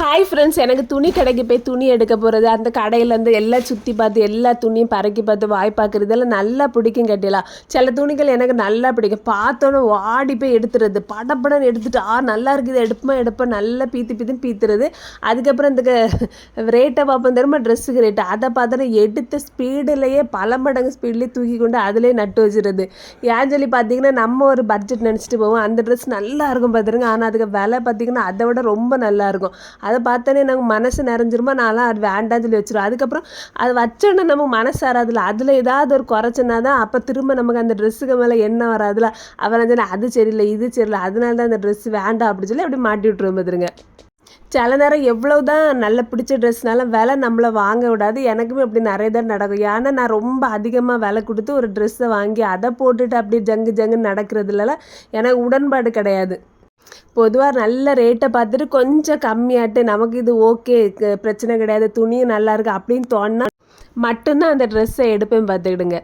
Hi friends எனக்கு துணி கடைக்கு போய் துணி எடுக்க போகிறது அந்த கடையிலேருந்து எல்லாம் சுற்றி பார்த்து எல்லா துணியும் பறக்கி பார்த்து வாய் பார்க்குறது எல்லாம் நல்லா பிடிக்கும் கட்டிலாம் சில துணிகள் எனக்கு நல்லா பிடிக்கும். பார்த்தோன்னே வாடி போய் எடுத்துறது படப்படன்னு எடுத்துட்டு ஆ நல்லா இருக்குது எடுப்போம் எடுப்போம் நல்லா பீத்து பீத்துன்னு பீத்துறது. அதுக்கப்புறம் இந்த ரேட்டை பார்ப்போம் தெரியுமா? ட்ரெஸ்ஸுக்கு ரேட்டு அதை பார்த்தோன்னா எடுத்த ஸ்பீடுலேயே பல மடங்கு ஸ்பீட்லேயே தூக்கி கொண்டு அதிலே நட்டு வச்சுருது. ஏன் சொல்லி பார்த்தீங்கன்னா நம்ம ஒரு பட்ஜெட் நினச்சிட்டு போவோம். அந்த ட்ரெஸ் நல்லா இருக்கும் பார்த்துருங்க. ஆனால் அதுக்கு விலை பார்த்தீங்கன்னா அதை விட ரொம்ப நல்லா இருக்கும். அதை பார்த்தோன்னே நமக்கு மனசு நிறைஞ்சிருமா? நான்லாம் அது வேண்டாம் சொல்லி வச்சிருவோம் அதுக்கப்புறம் அது வச்சோன்னே நம்ம மனசு வராதுல அதில் ஏதாவது ஒரு குறைச்சினா தான் அப்போ திரும்ப நமக்கு அந்த ட்ரெஸ்ஸுக்கு மேலே என்ன வராதுல அவன் சொன்ன அது சரியில்லை இது சரியில்லை. அதனால தான் அந்த ட்ரெஸ் வேண்டாம் அப்படின்னு சொல்லி அப்படி மாட்டி விட்டுருவோம் பார்த்துருங்க சில நேரம் எவ்வளோ தான் நல்ல பிடிச்ச ட்ரெஸ்னாலும் விலை நம்மளை வாங்க விடாது. எனக்குமே அப்படி நிறைய தான் நடக்கும். ஏன்னா நான் ரொம்ப அதிகமாக விலை கொடுத்து ஒரு ட்ரெஸ்ஸை வாங்கி அதை போட்டுட்டு அப்படியே ஜங்கு ஜங்குன்னு நடக்கிறதுலலாம் எனக்கு உடன்பாடு கிடையாது. பொதுவாக நல்ல ரேட்டை பார்த்துட்டு கொஞ்சம் கம்மியாட்டு நமக்கு இது ஓகே பிரச்சனை கிடையாது துணியும் நல்லா இருக்கு அப்படின்னு தோணுனா மட்டும்தான் அந்த ட்ரெஸ்ஸை எடுப்பேன் பார்த்துக்கிடுங்க.